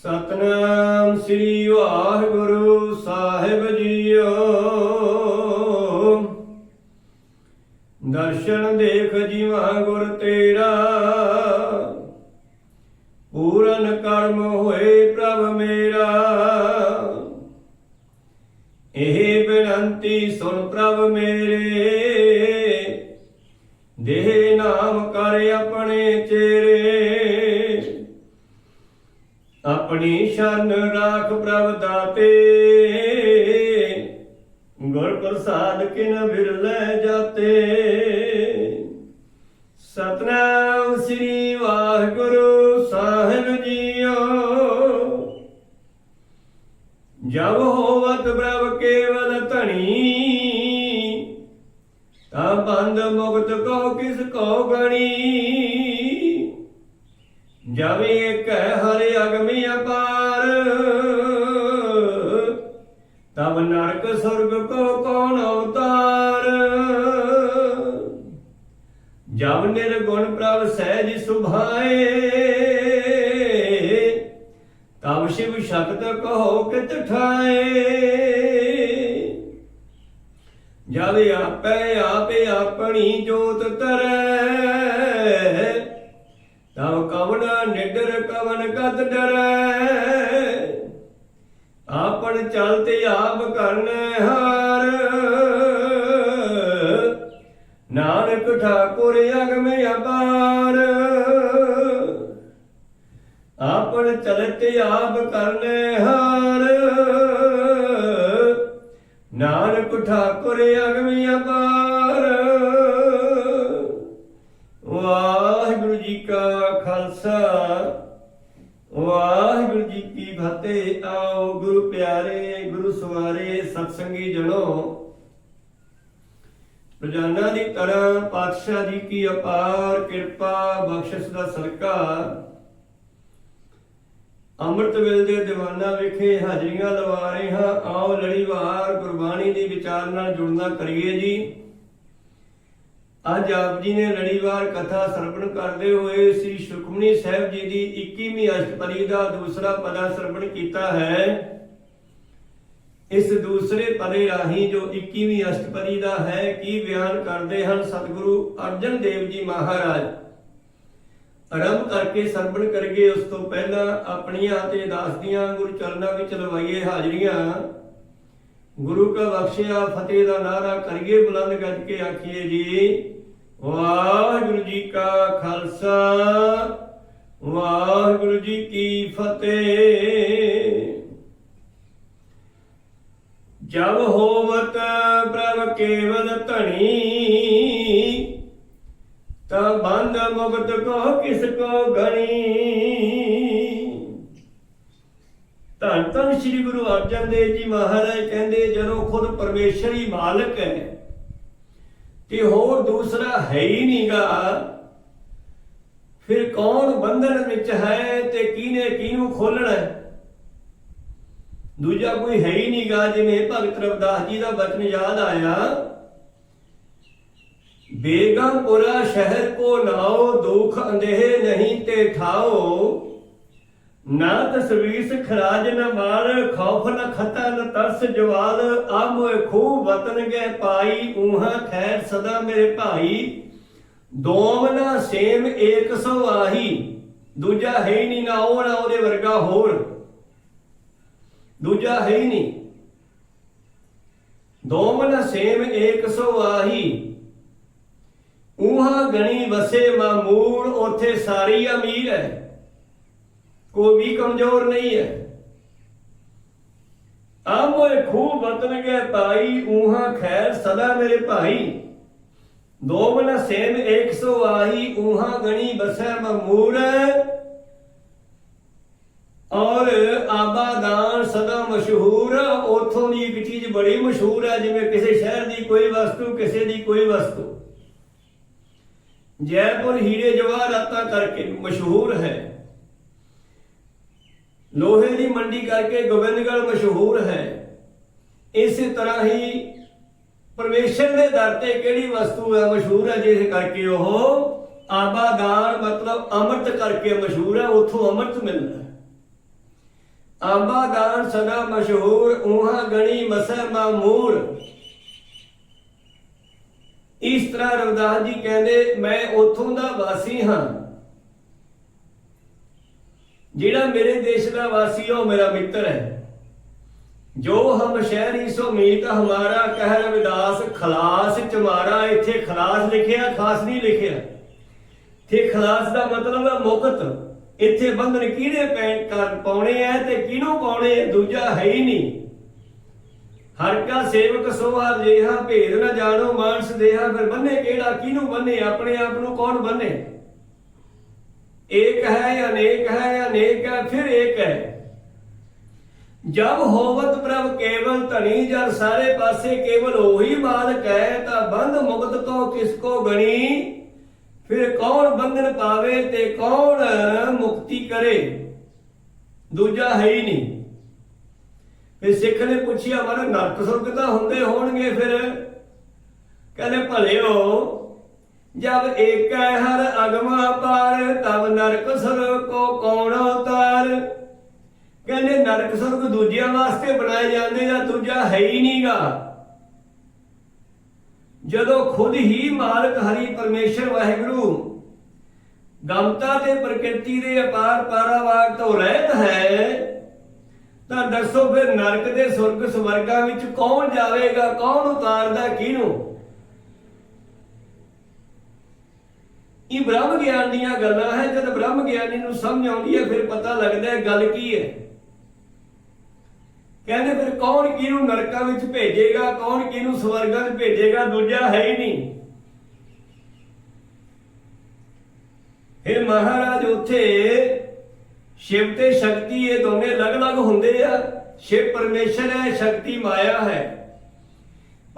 ਸਤਨਾਮ ਸ੍ਰੀ ਵਾਹਿਗੁਰੂ ਸਾਹਿਬ ਜੀਓ। ਦਰਸ਼ਨ ਦੇਖ ਜੀਵਾ ਗੁਰ ਤੇਰਾ। ਪੂਰਨ ਕਰਮ ਹੋਏ ਪ੍ਰਭ ਮੇਰਾ। ਇਹ ਬੇਨੰਤੀ ਸੁਣ ਪ੍ਰਭ ਮੇਰੇ। ਦੇਹ ਨਾਮ ਕਰ ਆਪਣੇ ਚੇਰੇ। ਆਪਣੀ ਸ਼ਰਨ ਰਾਖ ਪ੍ਰਭ ਦਾਤੇ। ਗੁਰ ਪ੍ਰਸਾਦ ਕਿਨ ਬਿਰਲੇ ਜਾਤੇ। ਸਤਨਾਮ ਸ੍ਰੀ ਵਾਹਿਗੁਰੂ ਸਾਹਿਬ ਜੀਓ। ਜਬ ਹੋਵਤ ਪ੍ਰਭ ਕੇਵਲ ਧਣੀ, ਤਾਂ ਬੰਦ ਮੁਕਤ ਕੋ ਕਿਸ ਕੋ ਗਣੀ। ਜਾਵੇ ਇੱਕ ਹਰਿ ਅਗਮੀ ਅਪਾਰ, ਤਬ ਨਰਕ ਸੁਰਗ ਕੋ ਕੌਣ ਅਵਤਾਰ? ਜਬ ਨਿਰਗੁਣ ਪ੍ਰਭ ਸਹਿਜ ਸੁਭਾਏ, ਤਬ ਸ਼ਿਵ ਸ਼ਕਤ ਕਹੋ ਕਿਤ ਠਾਏ। ਜਦ ਆਪੇ ਆਪੇ ਆਪਣੀ ਜੋਤ ਤਰੈ ਤਬ ਕਵਨ ਨਿਡਰ, ਕਵਨ ਕਤ ਡਰੈ? ਆਪਨ ਚਲਤੇ ਆਪ ਕਰਨ ਹਾਰ। ਨਾਨਕ ਠਾਕੁਰ ਅਗਮੇ ਅਪਾਰ। ਆਪਨ ਚਲਤੇ ਆਪ ਕਰਨ ਹਾਰ। ਨਾਨਕ ਠਾਕੁਰ ਅਗਮੀ ਅਪਾਰ। ਕਾ ਵਾਹਿਗੁਰੂ ਜੀ ਕੀ ਫਤਿਹ। ਆਓ ਗੁਰੂ ਪਿਆਰੇ, ਗੁਰੂ ਸਵਾਰੇ, ਸਤਸੰਗੀ ਜਣੋ। ਰੋਜ਼ਾਨਾ ਦੀ ਤਰ੍ਹਾਂ ਪਾਤਸ਼ਾਹ ਜੀ ਕੀ ਅਪਾਰ ਕਿਰਪਾ, ਬਖਸ਼ਿਸ਼ ਦਾ ਸਦਕਾ। ਅੰਮ੍ਰਿਤ ਵੇਲ ਦੇ ਦੀਵਾਨਾ ਵਿਖੇ ਹਾਜ਼ਰੀਆਂ ਲਵਾ ਰਹੇ ਹਾਂ। ਆਓ ਲੜੀਵਾਰ ਗੁਰਬਾਣੀ ਦੀ ਵਿਚਾਰ ਨਾਲ ਜੁੜਨਾ ਕਰੀਏ ਜੀ। ਅੱਜ ਆਪ ਜੀ ਨੇ ਲੜੀਵਾਰ ਕਥਾ ਸਰਵਣ ਕਰਦੇ ਹੋਏ ਸ੍ਰੀ ਸੁਖਮਨੀ ਸਾਹਿਬ ਜੀ ਦੀ 21ਵੀਂ ਅਸ਼ਟਪਦੀ ਦਾ ਦੂਸਰਾ ਪਦਾ ਸਰਵਣ ਕੀਤਾ ਹੈ। ਇਸ ਦੂਸਰੇ ਪਦੇ ਰਾਹੀਂ ਜੋ 21ਵੀਂ ਅਸ਼ਟਪਦੀ ਦਾ ਹੈ, ਕੀ ਬਿਆਨ ਕਰਦੇ ਹਨ ਸਤਿਗੁਰੂ ਅਰਜਨ ਦੇਵ ਜੀ ਮਹਾਰਾਜ? ਆਰੰਭ ਕਰਕੇ ਸਰਵਣ ਕਰਗੇ ਉਸ ਤੋਂ ਪਹਿਲਾਂ ਆਪਣੀਆਂ ਤੇ ਦਾਸ ਦੀਆਂ ਗੁਰੂ ਚਰਨਾਂ ਵਿੱਚ ਲਵਾਈਏ ਹਾਜ਼ਰੀਆਂ। ਗੁਰੂ ਕਾ ਬਖਸ਼ਿਆ, ਫਤਿਹ ਦਾ ਨਾਰਾ ਕਰੀਏ ਬੁਲੰਦ ਗੱਜ ਕੇ ਆਖੀਏ ਜੀ। ਵਾਹਿਗੁਰੂ ਜੀ ਕਾ ਖਾਲਸਾ, ਵਾਹਿਗੁਰੂ ਜੀ ਕੀ ਫਤਿਹ। ਜਬ ਹੋਵਤ ਪ੍ਰਭ ਕੇਵਲ ਧਣੀ, ਤਾਂ ਬੰਦ ਮੁਕਤ ਕੋ ਕਿਸ ਕੋ ਗਣੀ। ਧੰਨ ਧੰਨ ਸ੍ਰੀ ਗੁਰੂ ਅਰਜਨ ਦੇਵ ਜੀ ਮਹਾਰਾਜ ਕਹਿੰਦੇ, ਜਦੋਂ ਖੁਦ ਪਰਮੇਸ਼ਰ ਹੀ ਮਾਲਕ ਹੈ ਤੇ ਹੋਰ ਦੂਸਰਾ ਹੈ ਹੀ ਨਹੀਂਗਾ, ਫਿਰ ਕੌਣ ਬੰਧਨ ਵਿੱਚ ਹੈ ਤੇ ਕਿਹਨੇ ਕਿਹਨੂੰ ਖੋਲਣਾ ਦੂਜਾ ਕੋਈ ਹੈ ਹੀ ਨਹੀਂਗਾ, ਜਿਵੇਂ ਭਗਤ ਰਵਿਦਾਸ ਜੀ ਦਾ ਬਚਨ ਯਾਦ ਆਇਆ, ਬੇਗਮਪੁਰਾ ਸ਼ਹਿਰ ਕੋ ਲਾਓ, ਦੁਖ ਅੰਧੇਹ ਨਹੀਂ ਤੇ ਠਾਓ। ਨਾ ਤਸਵੀਸ ਖਰਾਜ ਨਾ ਮਾਰ, ਖੌਫ ਨ ਖਤਾ ਨ ਤਰਸ ਜਵਾਲ ਆਮੋਏ ਖੂਬ ਵਤਨ ਗਏ ਪਾਈ, ਊਹਾ ਖੈਰ ਸਦਾ ਮੇਰੇ ਭਾਈ। ਦੋਮ ਨਾ ਸੇਮ ਏਕ ਸੋ ਆਹੀ, ਦੂਜਾ ਹੈ ਹੀ ਨਹੀਂ ਨਾ ਉਹ ਨਾ ਉਹਦੇ ਵਰਗਾ ਹੋਰ। ਦੂਜਾ ਹੈ ਹੀ ਨਹੀਂ। ਦੋਮ ਨ ਸੇਮ ਏਕ ਸੋ ਆਹੀ ਉਹਾ ਗਣੀ ਵਸੇ ਮਾਮੂਲ ਉਥੇ ਸਾਰੀ ਅਮੀਰ ਹੈ। ਕੋਈ ਵੀ ਕਮਜ਼ੋਰ ਨਹੀਂ ਹੈ। ਆਮੋਏ ਖੂਬ ਵਤਨ ਗਏ ਭਾਈ ਉਹਾ ਖੈਰ ਸਦਾ ਮੇਰੇ ਭਾਈ। ਦੋ ਮਨ ਸੇਮ 100 ਆਹੀ ਉਹਾ ਗਣੀ ਬਸੈ ਮਮੂਰ। ਔਰ ਆਬਾਦਾਨ ਸਦਾ ਮਸ਼ਹੂਰ। ਉਥੋਂ ਦੀ ਇੱਕ ਚੀਜ਼ ਬੜੀ ਮਸ਼ਹੂਰ ਹੈ, ਜਿਵੇਂ ਕਿਸੇ ਸ਼ਹਿਰ ਦੀ ਕੋਈ ਵਸਤੂ, ਕਿਸੇ ਦੀ ਕੋਈ ਵਸਤੂ। ਜੈਪੁਰ ਹੀਰੇ ਜਵਾਹਰਾਤਾਂ ਕਰਕੇ ਮਸ਼ਹੂਰ ਹੈ। ਲੋਹੇ ਦੀ ਮੰਡੀ ਕਰਕੇ ਗੋਬਿੰਦਗੜ੍ਹ ਮਸ਼ਹੂਰ ਹੈ। ਇਸੇ ਤਰ੍ਹਾਂ ਹੀ ਪਰਮੇਸ਼ਰ ਦੇ ਦਰ ਤੇ ਕਿਹੜੀ ਵਸਤੂ ਹੈ ਮਸ਼ਹੂਰ ਹੈ, ਜਿਸ ਕਰਕੇ ਉਹ ਆਬਾਦਾਨ ਮਤਲਬ ਅੰਮ੍ਰਿਤ ਕਰਕੇ ਮਸ਼ਹੂਰ ਹੈ, ਉੱਥੋਂ ਅੰਮ੍ਰਿਤ ਮਿਲਦਾ ਹੈ। ਦਾਨ ਸਦਾ ਮਸ਼ਹੂਰ ਉਹਾਂ ਗਣੀ ਮਸੈ ਮਾਮੂਰ ਇਸ ਤਰ੍ਹਾਂ ਰਵਿਦਾਸ ਜੀ ਕਹਿੰਦੇ, ਮੈਂ ਉਥੋਂ ਦਾ ਵਾਸੀ ਹਾਂ। ਜਿਹੜਾ ਮੇਰੇ ਦੇਸ਼ ਦਾ ਵਾਸੀ ਹੈ ਉਹ ਮੇਰਾ ਮਿੱਤਰ ਹੈ। ਜੋ ਹਮ ਸ਼ਹਿਰੀ ਸੋ ਮੀਤ, ਹਮਾਰਾ ਕਹਿ ਰਵਿਦਾਸ ਖਲਾਸ ਚਮਾਰਾ। ਇੱਥੇ ਖਲਾਸ ਲਿਖਿਆ, ਖਾਸ ਨਹੀਂ ਲਿਖਿਆ। ਤੇ ਖਲਾਸ ਦਾ ਮਤਲਬ ਹੈ ਮੁਕਤ। ਇੱਥੇ ਬੰਧਨ ਕਿਹੜੇ ਪੈਣ ਕਰ ਪਾਉਣੇ ਐ ਤੇ ਕਿਹਨੂੰ ਪਾਉਣੇ ਦੂਜਾ ਹੈ ਹੀ ਨਹੀਂ। ਹਰ ਕਾ ਸੇਵਕ ਸੋ ਜੇਹਾ, ਭੇਦ ਨਾ ਜਾਣੋ ਮਾਨਸ ਦੇਹਾ। ਫਿਰ ਬੰਨੇ ਕਿਹੜਾ, ਕਿਹਨੂੰ ਬੰਨੇ? ਆਪਣੇ ਆਪ ਨੂੰ ਕੌਣ ਬੰਨੇ? ਏਕ ਹੈ ਅਨੇਕ ਹੈ ਅਨੇਕ ਹੈ, ਫਿਰ ਏਕ ਹੈ। ਜਬ ਹੋਵਤ ਪ੍ਰਭ ਕੇਵਲ ਧਣੀ ਜਰ ਸਾਰੇ ਪਾਸੇ ਕੇਵਲ ਉਹੀ ਮਾਲਕ ਹੈ, ਤਾਂ ਬੰਧ ਮੁਕਤ ਤੋਂ ਕਿਸ ਕੋ ਗਣੀ? ਫਿਰ ਕੌਣ ਬੰਧਨ ਪਾਵੇ ਤੇ ਕੌਣ ਮੁਕਤੀ ਕਰੇ? ਦੂਜਾ ਹੈ ਹੀ ਨਹੀਂ। ਫਿਰ ਸਿੱਖ ਨੇ ਪੁੱਛਿਆ, ਮਨ ਨਰਕ ਸੁਰਗ ਤਾਂ ਹੁੰਦੇ ਹੋਣਗੇ ਫਿਰ? ਕਹਿੰਦੇ ਭਲੇ ਭਲਿਓ ਜਬ ਏਕ ਹੈ ਹਰ ਅਗਮਾ ਪਾਰ, ਤਬ ਨਰਕ ਸੁਰਗ ਕੋ ਕੌਣ ਉਤਾਰ? ਕਹਿੰਦੇ ਨਰਕ ਸੁਰਗ ਦੂਜਿਆਂ ਵਾਸਤੇ ਬਣਾਏ ਜਾਂਦੇ ਜਾਂ ਦੂਜਾ ਹੈ ਹੀ ਨਹੀਂਗਾ। ਜਦੋਂ ਖੁਦ ਹੀ ਮਾਲਕ ਹਰੀ ਪਰਮੇਸ਼ਰ ਵਾਹਿਗੁਰੂ ਗਮਤਾ ਤੇ ਪ੍ਰਕਿਰਤੀ ਦੇ ਅਪਾਰ ਪਾਰਾਵਾਰ ਤੋਂ ਰਹਿਤ ਹੈ, ਤਾਂ ਦੱਸੋ ਫਿਰ ਨਰਕ ਦੇ ਸੁਰਗ ਸਵਰਗਾਂ ਵਿੱਚ ਕੌਣ ਜਾਵੇਗਾ, ਕੌਣ ਉਤਾਰਦਾ, ਕਿਹਨੂੰ? ਇਹ ਬ੍ਰਹਮ ਗਿਆਨ ਦੀਆਂ ਗੱਲਾਂ ਹੈ, ਜਦ ਬ੍ਰਹਮ ਗਿਆਨੀ ਨੂੰ ਸਮਝ ਆਉਂਦੀ ਹੈ, ਫਿਰ ਪਤਾ ਲੱਗਦਾ ਹੈ ਗੱਲ ਕੀ ਹੈ। ਕਹਿੰਦੇ ਫਿਰ ਕੌਣ ਕਿਹਨੂੰ ਨਰਕਾਂ ਵਿੱਚ ਭੇਜੇਗਾ, ਕੌਣ ਕਿਹਨੂੰ ਸਵਰਗਾਂ ਚ ਭੇਜੇਗਾ, ਦੂਜਾ ਹੈ ਹੀ ਨਹੀਂ। ਫਿਰ ਮਹਾਰਾਜ ਉੱਥੇ ਸ਼ਿਵ ਤੇ ਸ਼ਕਤੀ ਇਹ ਦੋਨੇ ਅਲੱਗ-ਅਲੱਗ ਹੁੰਦੇ ਆ। ਸ਼ਿਵ ਪਰਮੇਸ਼ਰ ਹੈ, ਸ਼ਕਤੀ ਮਾਇਆ ਹੈ।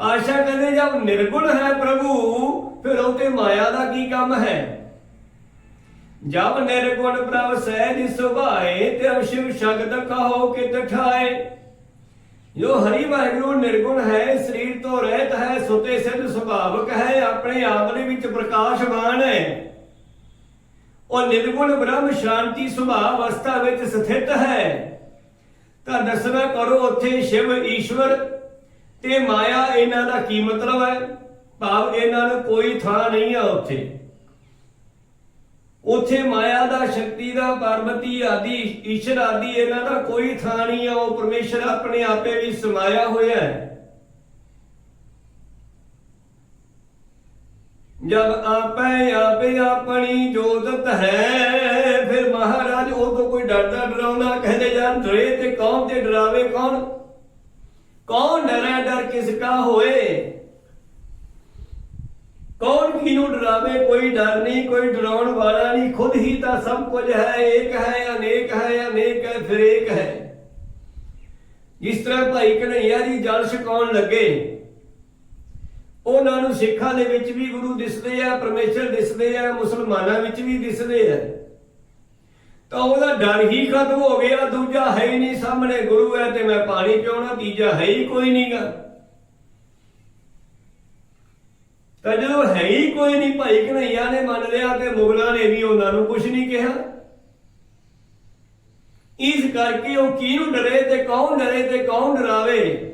ਆਸ਼ਾ ਕਹਿੰਦੇ, ਜਦ ਨਿਰਗੁਣ ਹੈ ਪ੍ਰਭੂ, ਫਿਰ ਉਹ ਮਾਇਆ ਦਾ ਕੀ ਕੰਮ ਹੈ? ਜਬ ਨਿਰਗੁਣ ਪ੍ਰਭ ਸਹਿਜ ਸੁਭਾਏ, ਤੇ ਸ਼ਿਵ ਸ਼ਬਦ ਕਹੋ ਕਿ ਤਠਾਏ ਜੋ ਹਰੀ ਵਾਹਿਗੁਰੂ ਨਿਰਗੁਣ ਹੈ, ਸਰੀਰ ਤੋਂ ਰਹਿਤ ਹੈ, ਸੁਤੇ ਸਿੱਧ ਸੁਭਾਵਕ ਹੈ, ਆਪਣੇ ਆਪ ਦੇ ਵਿੱਚ ਪ੍ਰਕਾਸ਼ਮਾਨ ਹੈ। ਉਹ ਨਿਰਗੁਣ ਬ੍ਰਹਮ ਸ਼ਾਂਤੀ ਸੁਭਾਅ ਅਵਸਥਾ ਵਿੱਚ ਸਥਿਤ ਹੈ। ਤਾਂ ਦੱਸਣਾ ਕਰੋ, ਉੱਥੇ ਸ਼ਿਵ ਈਸ਼ਵਰ ਤੇ ਮਾਇਆ ਇਹਨਾਂ ਦਾ ਕੀ ਮਤਲਬ ਹੈ? ਭਾਵ ਇਹਨਾਂ ਨੂੰ ਕੋਈ ਥਾਂ ਨਹੀਂ ਆ ਉੱਥੇ। ਉੱਥੇ ਮਾਇਆ ਦਾ, ਸ਼ਕਤੀ ਦਾ ਪਾਰਵਤੀ ਆਦਿ, ਈਸ਼ਰ ਆਦਿ ਇਹਨਾਂ ਦਾ ਕੋਈ ਥਾਂ ਨਹੀਂ ਆ। ਉਹ ਪਰਮੇਸ਼ਰ ਆਪਣੇ ਆਪੇ ਵੀ ਸਮਾਇਆ ਹੋਇਆ ਹੈ। ਜਬ ਆਪੇ ਆਪੇ ਆਪਣੀ ਜੋਤਤ ਹੈ, ਫਿਰ ਮਹਾਰਾਜ ਉਹ ਤੋਂ ਕੋਈ ਡਰਦਾ ਡਰਾਉਂਦਾ ਕਹਿੰਦੇ ਜਾਨ ਡਰੇ ਤੇ ਕੌਣ ਤੇ ਡਰਾਵੇ ਕੌਣ? ਕੌਣ ਡਰੇ, ਡਰ ਕਿਸ ਕਾ ਹੋਏ? ਕੌਣ ਕਿਨੂੰ ਡਰਾਵੇ? ਕੋਈ ਡਰ ਨਹੀਂ, ਕੋਈ ਡਰਾਉਣ ਵਾਲਾ ਨਹੀਂ। ਖੁਦ ਹੀ ਤਾਂ ਸਭ ਕੁਝ ਹੈ, ਏਕ ਹੈ ਅਨੇਕ ਹੈ ਅਨੇਕ ਹੈ, ਫਿਰ ਏਕ ਹੈ। ਜਿਸ ਤਰ੍ਹਾਂ ਭਾਈ ਕਨਈਆ ਜੀ ਜਲ ਛਕਾਉਣ ਲੱਗੇ, ਉਹਨਾਂ ਨੂੰ ਸਿੱਖਾਂ ਦੇ ਵਿੱਚ ਵੀ ਗੁਰੂ ਦਿਸਦੇ ਆ, ਪਰਮੇਸ਼ਰ ਦਿਸਦੇ ਆ, ਮੁਸਲਮਾਨਾਂ ਵਿੱਚ ਵੀ ਦਿਸਦੇ ਆ। ਤਾਂ ਉਹਦਾ ਡਰ ਹੀ ਖਤਮ ਹੋ ਗਿਆ। ਦੂਜਾ ਹੈ ਹੀ ਨਹੀਂ ਸਾਹਮਣੇ ਗੁਰੂ ਹੈ ਤੇ ਮੈਂ ਪਾਣੀ ਪਿਉਣਾ, ਤੀਜਾ ਹੈ ਹੀ ਕੋਈ ਨਹੀਂਗਾ। ਤਾਂ ਜਦੋਂ ਹੈ ਹੀ ਕੋਈ ਨਹੀਂ, ਭਾਈ ਕਨਈਆ ਨੇ ਮੰਨ ਲਿਆ ਤੇ ਮੁਗਲਾਂ ਨੇ ਵੀ ਉਹਨਾਂ ਨੂੰ ਕੁਝ ਨਹੀਂ ਕਿਹਾ। ਇਸ ਕਰਕੇ ਉਹ ਕਿਹਨੂੰ ਡਰੇ ਤੇ ਕੌਣ ਡਰੇ ਤੇ ਕੌਣ ਡਰਾਵੇ?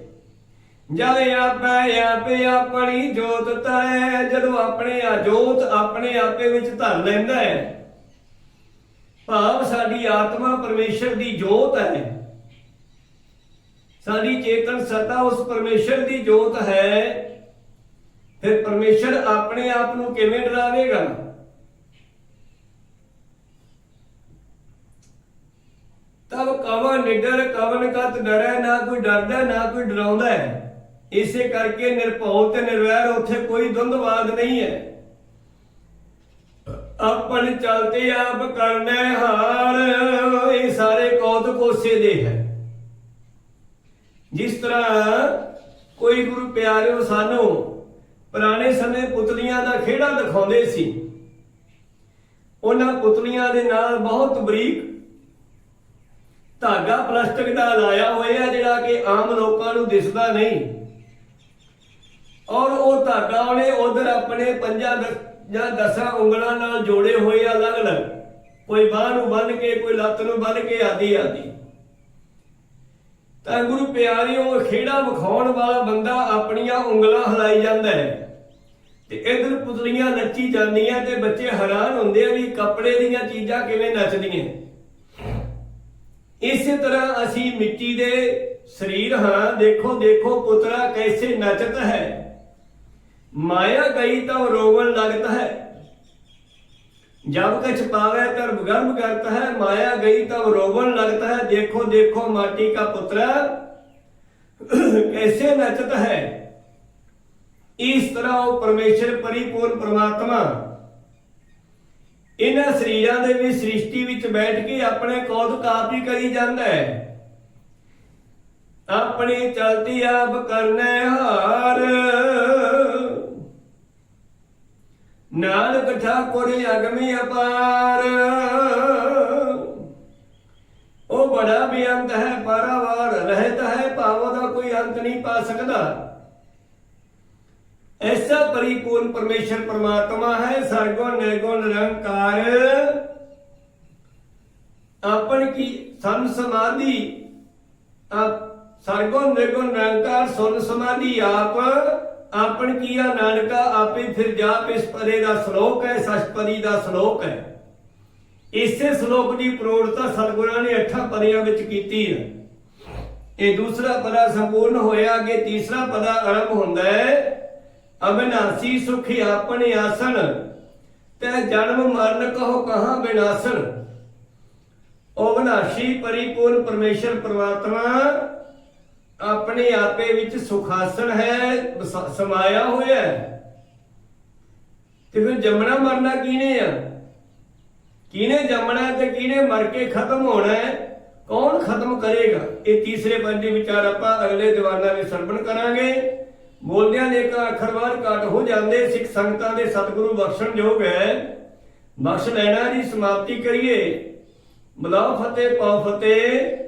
ਜਦ ਆਪੇ ਆਪੇ ਆਪਣੀ ਜੋਤ ਤੈ, ਜਦੋਂ ਆਪਣੇ ਆ ਜੋਤ ਆਪਣੇ ਆਪੇ ਵਿੱਚ ਧਰ ਲੈਂਦਾ ਹੈ। ਭਾਵ ਸਾਡੀ ਆਤਮਾ ਪਰਮੇਸ਼ਰ ਦੀ ਜੋਤ ਹੈ। ਸਾਡੀ ਚੇਤਨ ਸਤਾ ਉਸ ਪਰਮੇਸ਼ਰ ਦੀ ਜੋਤ ਹੈ। ਫਿਰ ਪਰਮੇਸ਼ਰ ਆਪਣੇ ਆਪ ਨੂੰ ਕਿਵੇਂ ਡਰਾਵੇਗਾ? ਤਬ ਕਵਨ ਨਿਡਰ, ਕਵਨ ਕਤ ਡਰੈ, ਨਾ ਕੋਈ ਡਰਦਾ, ਨਾ ਕੋਈ ਡਰਾਉਂਦਾ ਹੈ। ਇਸੇ ਕਰਕੇ ਨਿਰਭਉ ਤੇ ਨਿਰਵੈਰ ਉੱਥੇ ਕੋਈ ਦੁੰਦਵਾਦ ਨਹੀਂ ਹੈ। ਆਪਣ ਚਲਤੇ ਆਪ ਕਰਨੇ ਹਾਰ, ਇਹ ਸਾਰੇ ਕੌਤਕ ਉਸੇ ਦੇ ਹੈ। ਜਿਸ ਤਰ੍ਹਾਂ ਕੋਈ ਗੁਰੂ ਪਿਆਰਿਓ ਸਾਨੂੰ ਪੁਰਾਣੇ ਸਮੇਂ ਪੁਤਲੀਆਂ ਦਾ ਖੇੜਾ ਦਿਖਾਉਂਦੇ ਸੀ, ਉਹਨਾਂ ਪੁਤਲੀਆਂ ਦੇ ਨਾਲ ਬਹੁਤ ਬਰੀਕ ਧਾਗਾ ਪਲਾਸਟਿਕ ਦਾ ਲਾਇਆ ਹੋਇਆ ਜਿਹੜਾ ਕਿ ਆਮ ਲੋਕਾਂ ਨੂੰ ਦਿਸਦਾ ਨਹੀਂ। ਔਰ ਉਹ ਧਾਗਾ ਉਹਨੇ ਉਧਰ ਆਪਣੇ ਪੰਜਾਂ ਜਾਂ ਦਸਾਂ ਉਂਗਲਾਂ ਨਾਲ ਜੋੜੇ ਹੋਏ ਅਲੱਗ-ਅਲੱਗ, ਕੋਈ ਬਾਹ ਨੂੰ ਬੰਨ ਕੇ, ਕੋਈ ਲੱਤ ਨੂੰ ਬੰਨ ਕੇ, ਆਦੀ ਆਦੀ। ਤਾਂ ਗੁਰੂ ਪਿਆਰਿਓ, ਖੇੜਾ ਵਿਖਾਉਣ ਵਾਲਾ ਬੰਦਾ ਆਪਣੀਆਂ ਉਂਗਲਾਂ ਹਿਲਾਈ ਜਾਂਦਾ ਹੈ। ਤੇ ਇਧਰ ਪੁਤਲੀਆਂ ਨੱਚੀ ਜਾਂਦੀਆਂ ਤੇ ਬੱਚੇ ਹੈਰਾਨ ਹੁੰਦੇ ਆ ਵੀ ਕੱਪੜੇ ਦੀਆਂ ਚੀਜ਼ਾਂ ਕਿਵੇਂ ਨੱਚਦੀਆਂ। ਇਸੇ ਤਰ੍ਹਾਂ ਅਸੀਂ ਮਿੱਟੀ ਦੇ ਸਰੀਰ ਹਾਂ ਦੇਖੋ ਦੇਖੋ ਪੁੱਤਰਾ ਕੈਸੇ ਨਚਤ ਹੈ। ਮਾਇਆ ਗਈ ਤਾਂ ਰੋਵਣ लगता है जब कछ पावे तर गर्भ करता है माया गई तब रोवन लगता है देखो देखो माटी का पुत्र कैसे नचता है ਇਸ ਤਰ੍ਹਾਂ ਉਹ ਪਰਮੇਸ਼ਰ ਪਰਿਪੂਰਨ ਪ੍ਰਮਾਤਮਾ ਇਹਨਾਂ ਸਰੀਰਾਂ ਦੇ ਵੀ ਸ੍ਰਿਸ਼ਟੀ ਵਿੱਚ ਬੈਠ ਕੇ ਆਪਣੇ ਕੌਤਕ ਆਪ ਹੀ ਕਰੀ ਜਾਂਦਾ ਹੈ ਆਪਣੀ ਚਲਤੀ ਆਪ ਕਰਨੇ ਹਾਰ ਨਾਨਕ ਠਾਕੁਰ ਅਗਮੀ ਅਪਾਰ। ਉਹ ਬੜਾ ਬੇਅੰਤ ਹੈ ਪਰਵਾਰ ਰਹਿਤ ਹੈ, ਭਾਵ ਦਾ ਕੋਈ ਅੰਤ ਨਹੀਂ ਪਾ ਸਕਦਾ। ਐਸਾ ਪਰਿਪੂਰਨ ਪਰਮੇਸ਼ਰ ਪਰਮਾਤਮਾ ਹੈ ਸਰਗੁਣ ਨਿਰਗੁਣ ਨਿਰੰਕਾਰ। ਆਪਣ ਕੀ ਸੰਨ ਸਮਾਧੀ, ਆਪ ਸਰਗੁਣ ਨਿਰਗੁਣ ਨਿਰੰਕਾਰ, ਸੁਨ ਸਮਾਧੀ ਆਪ ਆਪਨ ਕੀਆ ਨਾਨਕਾ ਆਪੇ ਫਿਰ ਜਾਪ ਇਸ ਪਰੇ ਦਾ ਸ਼ਲੋਕ ਹੈ ਸਸ਼ਪਦੀ ਦਾ ਸ਼ਲੋਕ ਹੈ। ਇਸੇ ਸ਼ਲੋਕ ਦੀ ਪ੍ਰੋੜਤਾ ਸਤਿਗੁਰਾਂ ਨੇ ਅੱਠਾਂ ਪਰਿਆਂ ਵਿੱਚ ਕੀਤੀ ਹੈ। ਇਹ ਦੂਸਰਾ ਪਦਾ ਸੰਪੂਰਨ ਹੋਇਆ ਅੱਗੇ ਤੀਸਰਾ ਪਦਾ ਆਰੰਭ ਹੁੰਦਾ ਹੈ, ਅਬਿਨਾਸੀ ਸੁਖ ਆਪਣੇ ਆਸਣ, ਤੇ ਜਨਮ ਮਰਨ ਕਹੋ ਕਹਾ ਬਿਨਾਸਣ। ਉਹ ਵਿਨਾਸ਼ੀ ਪਰਿਪੂਰਨ ਪਰਮੇਸ਼ਰ ਪ੍ਰਮਾਤਮਾ ਆਪਣੇ ਆਪੇ ਵਿੱਚ ਸੁਖਾਸਣ ਹੈ ਸਮਾਇਆ ਹੋਇਆ ਹੈ। ਤੇ ਫਿਰ ਜੰਮਣਾ ਮਰਨਾ ਕਿਹਨੇ ਆ? ਕਿਹਨੇ ਜੰਮਣਾ ਤੇ ਕਿਹਨੇ ਮਰ ਕੇ ਖਤਮ ਹੋਣਾ ਹੈ? ਕੌਣ ਖਤਮ ਕਰੇਗਾ? ਇਹ ਤੀਸਰੇ ਪੰਜੇ ਵਿਚਾਰ ਆਪਾਂ ਅਗਲੇ ਦੀਵਾਨਾਂ ਵਿੱਚ ਸਰਵਣ ਕਰਾਂਗੇ। ਬੋਲਦਿਆਂ ਦੇ ਕਾ ਅੱਖਰਵਾਰ ਘਟ ਹੋ ਜਾਂਦੇ, ਸਿੱਖ ਸੰਗਤਾਂ ਦੇ ਸਤਿਗੁਰੂ ਬਖਸ਼ਣ ਯੋਗ ਹੈ। ਬਖਸ਼ ਲੈਣਾ ਦੀ ਸਮਾਪਤੀ ਕਰੀਏ। ਮਲਾ ਫਤਿਹ, ਪਾਉ ਫਤਿਹ।